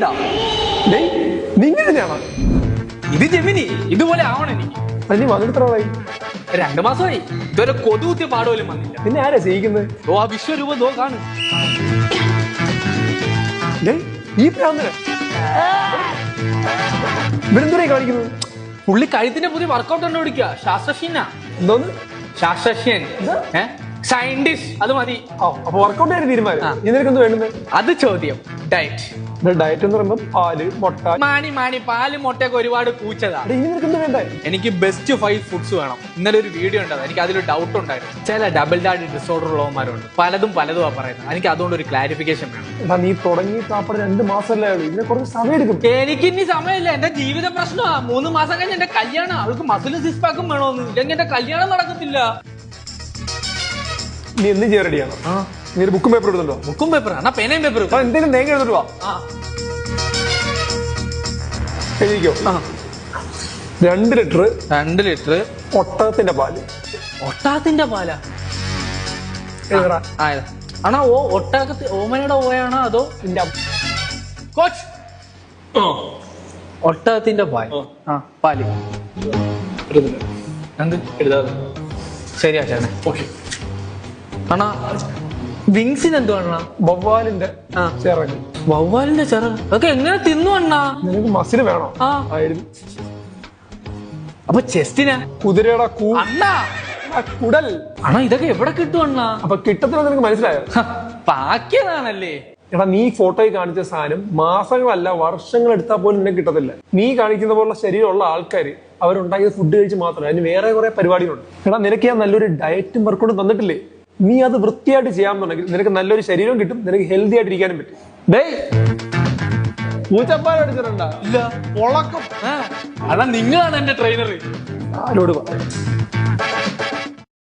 കണ്ട ഡേയ് ഇത് ജെമിനി ഇതുപോലെ ആവണം എനിക്ക് അത് നീ വന്നിട്ട് എത്ര നാളായി? രണ്ടു മാസമായി. ഇതുവരെ കൊതുകുത്തിയ പാടുപോലും വന്നില്ല. പിന്നെ ആരാ ചെയ്യിക്കുന്നത്? ഓ ആ വിശ്വരൂപം ദോ കാണു. ഈ പ്രാന്തന ഇവരെന്തുറേ കാണിക്കുന്നത്? പുള്ളി കഴുത്തിന്റെ പുതിയ വർക്കൗട്ട് കണ്ടുപിടിക്കുക ശാസ്ത്രശീനാ എന്തോന്ന്? ശാസ്ത്രശീൻ സയന്റിസ്റ്റ് അത് മതി. അപ്പൊ വർക്കൗട്ട് തീരുമാനം. ആ. ഇനി നിനക്ക് അത് ചോദ്യം. ഡയറ്റ് ഡയറ്റ് എന്ന് പറയുമ്പോൾ പാൽ മുട്ട. മാണി മാണി പാൽ മുട്ടയൊക്കെ ഒരുപാട് കൂച്ചതാ. നിനക്ക് വേണ്ടേ? എനിക്ക് ബെസ്റ്റ് ഫൈവ് ഫുഡ്സ് വേണം. ഇന്നലെ ഒരു വീഡിയോ ഉണ്ടായിരുന്നു എനിക്ക് അതിലൊരു ഡൗട്ട് ഉണ്ടായിരുന്നു. ചില ഡബിൾ ഡാഡി ഡിസോർഡർ ഉള്ളവന്മാരുണ്ട്. പലതും പലതും ആ പറയുന്നത്. എനിക്ക് അതുകൊണ്ട് ഒരു ക്ലാരിഫിക്കേഷൻ വേണം. നീ തുടങ്ങി രണ്ട് മാസമല്ലേ ഇതിനെ കുറച്ച് സമയം എടുക്കും. എനിക്ക് ഇനി സമയമില്ല. എന്റെ ജീവിത പ്രശ്നമാ. മൂന്ന് മാസം കഴിഞ്ഞ് എന്റെ കല്യാണം. അവൾക്ക് മസിലും സിസ്പാക്കും വേണോന്ന്. ഇല്ലെങ്കിൽ എന്റെ കല്യാണം നടക്കത്തില്ല. നീ എന്ത് റെഡിയാണോ നീ ഒരു ബുക്കും പേപ്പർ എടുത്തുണ്ടോ ബുക്കും പേപ്പർ എന്നാ പേനയും പേപ്പർ അപ്പൊ എന്തെങ്കിലും തേങ്ങ എടുത്തിട്ട് വാ. എഴുതിക്കോ? ആ. രണ്ട് ലിറ്റർ രണ്ട് ലിറ്റർ ഒട്ടകത്തിന്റെ പാൽ. ഒട്ടാത്തിന്റെ പാലാ? ആയത് ആണോ? ഓ ഒട്ടാകത്ത് ഓമനയുടെ ഓയാണോ അതോ. കോച്ച്. ഒട്ടകത്തിന്റെ പാൽ ആ. പാൽ. എന്ത്? ശരിയാ ചേട്ടനെ. ഓക്കേ. അണ്ണാ വിങ്സിന് എന്തോ അണ്ണാ വവ്വാലിന്റെ. ചിറക്. വവ്വാലിന്റെ ചിറക്? അതൊക്കെ എങ്ങനെ തിന്നു അണ്ണാ? നിനക്ക് മസിൽ വേണോ? ആയിരുന്നു. അപ്പൊ ചെസ്റ്റിനാ? കുതിരയുടെ കൂ അണ്ണാ! കുടൽ. അണ്ണാ ഇതൊക്കെ എവിടെ കിട്ടും അണ്ണാ? അപ്പൊ കിട്ടത്തില്ല നിനക്ക് മനസ്സിലായോ? പാക്കിയതാണല്ലേ? എടാ നീ ഫോട്ടോയിൽ കാണിച്ച സാധനം മാസങ്ങളല്ല വർഷങ്ങൾ എടുത്താൽ പോലും നിനക്ക് കിട്ടത്തില്ല. നീ കാണിക്കുന്ന പോലുള്ള ശരീരമുള്ള ആൾക്കാർ അവരുണ്ടാക്കിയ ഫുഡ് കഴിച്ച് മാത്രമല്ല അതിന് വേറെ കുറെ പരിപാടികളുണ്ട്. എടാ നിനക്ക് ഞാൻ നല്ലൊരു ഡയറ്റും വർക്കൗട്ടും തന്നിട്ടില്ലേ? നീ അത് വൃത്തിയായിട്ട് ചെയ്യാൻ ചെയ്യാമെന്നുണ്ടെങ്കിൽ നിനക്ക് നല്ലൊരു ശരീരവും കിട്ടും നിനക്ക് ഹെൽത്തി ആയിട്ട് ഇരിക്കാനും പറ്റും. ഡേയ് പൂച്ചപ്പാൽ അടിച്ചിട്ടുണ്ടാ? ഇല്ല. അണ്ണാ നിങ്ങളാണ് എന്റെ ട്രെയിനർ ആരോട് പറയാം